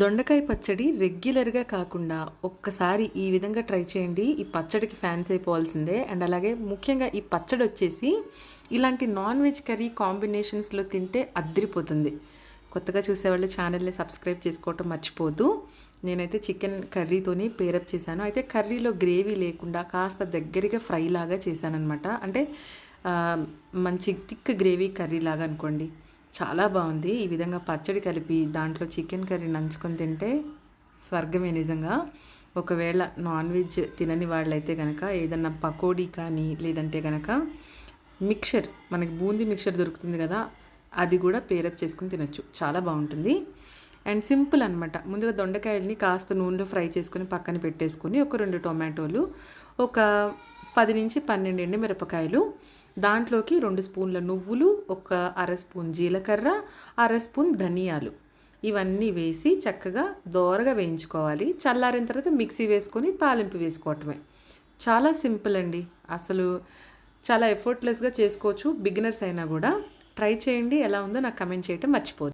దొండకాయ పచ్చడి రెగ్యులర్గా కాకుండా ఒక్కసారి ఈ విధంగా ట్రై చేయండి. ఈ పచ్చడికి ఫ్యాన్స్ అయిపోవాల్సిందే. అండ్ అలాగే ముఖ్యంగా ఈ పచ్చడి వచ్చేసి ఇలాంటి నాన్ వెజ్ కర్రీ కాంబినేషన్స్లో తింటే అద్దరిపోతుంది కొత్తగా చూసేవాళ్ళు ఛానల్ని సబ్స్క్రైబ్ చేసుకోవటం మర్చిపోదు. నేనైతే చికెన్ కర్రీతోని పేరప్ చేశాను. అయితే కర్రీలో గ్రేవీ లేకుండా కాస్త దగ్గరగా ఫ్రై లాగా చేశానమాట అంటే మంచి థిక్ గ్రేవీ కర్రీ లాగా అనుకోండి. చాలా బాగుంది. ఈ విధంగా పచ్చడి కలిపి దాంట్లో చికెన్ కర్రీ నంచుకొని తింటే స్వర్గమే నిజంగా. ఒకవేళ నాన్ వెజ్ తినని వాళ్ళైతే కనుక ఏదన్నా పకోడీ కానీ లేదంటే కనుక మిక్చర్ మనకి బూందీ మిక్చర్ దొరుకుతుంది కదా అది కూడా పేరప్ చేసుకుని తినచ్చు. చాలా బాగుంటుంది. అండ్ సింపుల్ అనమాట ముందుగా దొండకాయల్ని కాస్త నూనెలో ఫ్రై చేసుకుని పక్కన పెట్టేసుకుని ఒక రెండు టొమాటోలు ఒక పది నుంచి పన్నెండు ఎండి మిరపకాయలు దాంట్లోకి రెండు స్పూన్ల నువ్వులు ఒక అర స్పూన్ జీలకర్ర అర స్పూన్ ధనియాలు. ఇవన్నీ వేసి చక్కగా దోరగా వేయించుకోవాలి. చల్లారిన తర్వాత మిక్సీ వేసుకొని తాలింపు వేసుకోవటమే. చాలా సింపుల్ అండి. అసలు చాలా ఎఫర్ట్లెస్గా చేసుకోవచ్చు. బిగినర్స్ అయినా కూడా. ట్రై చేయండి. ఎలా ఉందో నాకు కమెంట్ చేయటం మర్చిపోదు